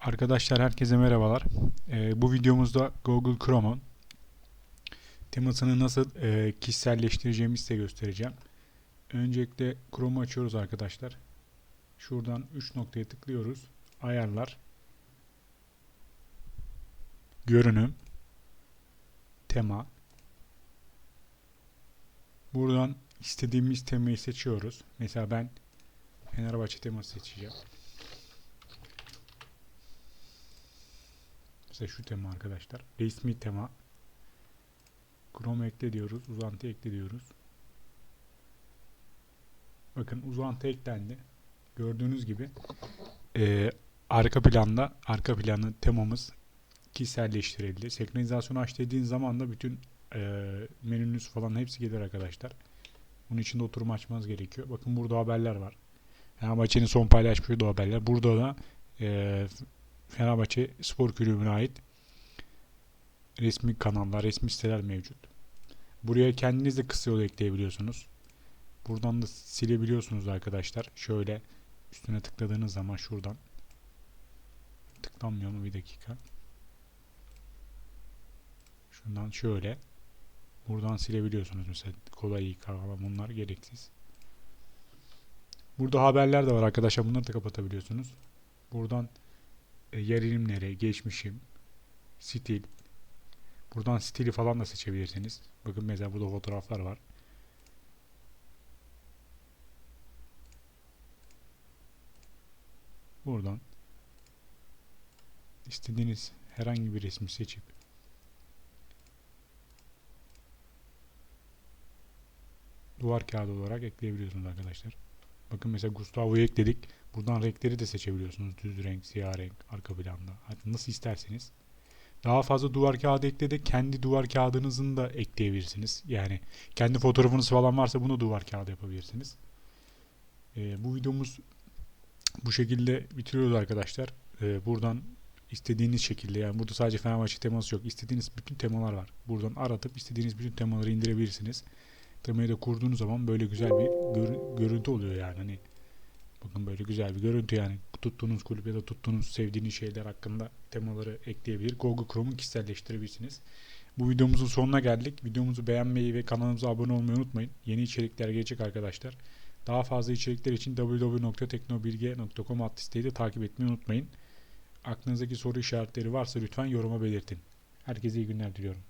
Arkadaşlar herkese merhabalar. Ee, bu videomuzda Google Chrome'un temasını nasıl e, kişiselleştireceğimi size göstereceğim. Öncelikle Chrome'u açıyoruz arkadaşlar. Şuradan 3 noktaya tıklıyoruz. Ayarlar. Görünüm. Tema. Buradan istediğimiz temayı seçiyoruz. Mesela ben Fenerbahçe teması seçeceğim. Mesela şu tema arkadaşlar. Resmi tema. Chrome ekle diyoruz. Uzantı ekle diyoruz. Bakın uzantı eklendi. Gördüğünüz gibi eee, arka planda arka planı temamız kişiselleştirildi. Senkronizasyonu aç dediğin zaman da bütün eee menünüz falan hepsi gelir arkadaşlar. Bunun için de oturum açmanız gerekiyor. Bakın burada haberler var. Fenerbahçe'nin son paylaşmış olduğu haberler. Burada da eee Fenerbahçe Spor Kulübü'ne ait resmi kanallar, resmi siteler mevcut. Buraya kendiniz de kısa yol ekleyebiliyorsunuz. Buradan da silebiliyorsunuz arkadaşlar. Şöyle üstüne tıkladığınız zaman şuradan tıklanmıyor mu bir dakika. Şundan şöyle buradan silebiliyorsunuz mesela kolay İK falan bunlar gereksiz. Burada haberler de var arkadaşlar. Bunları da kapatabiliyorsunuz. Buradan e, yer ilimleri, geçmişim, stil. Buradan stili falan da seçebilirsiniz. Bakın mesela burada fotoğraflar var. Buradan istediğiniz herhangi bir resmi seçip duvar kağıdı olarak ekleyebiliyorsunuz arkadaşlar. Bakın mesela Gustavo'yu ekledik. Buradan renkleri de seçebiliyorsunuz. Düz renk, siyah renk, arka planda. Hadi nasıl isterseniz. Daha fazla duvar kağıdı ekledi. Kendi duvar kağıdınızın da ekleyebilirsiniz. Yani kendi fotoğrafınız falan varsa bunu duvar kağıdı yapabilirsiniz. Ee, bu videomuz bu şekilde bitiriyoruz arkadaşlar. Ee, buradan istediğiniz şekilde yani burada sadece Fenerbahçe teması yok. İstediğiniz bütün temalar var. Buradan aratıp istediğiniz bütün temaları indirebilirsiniz. Temayı da kurduğunuz zaman böyle güzel bir görü- görüntü oluyor yani. Hani bakın böyle güzel bir görüntü yani. Tuttuğunuz kulüp ya da tuttuğunuz sevdiğiniz şeyler hakkında temaları ekleyebilir. Google Chrome'u kişiselleştirebilirsiniz. Bu videomuzun sonuna geldik. Videomuzu beğenmeyi ve kanalımıza abone olmayı unutmayın. Yeni içerikler gelecek arkadaşlar. Daha fazla içerikler için www.teknobilge.com adlı siteyi de takip etmeyi unutmayın. Aklınızdaki soru işaretleri varsa lütfen yoruma belirtin. Herkese iyi günler diliyorum.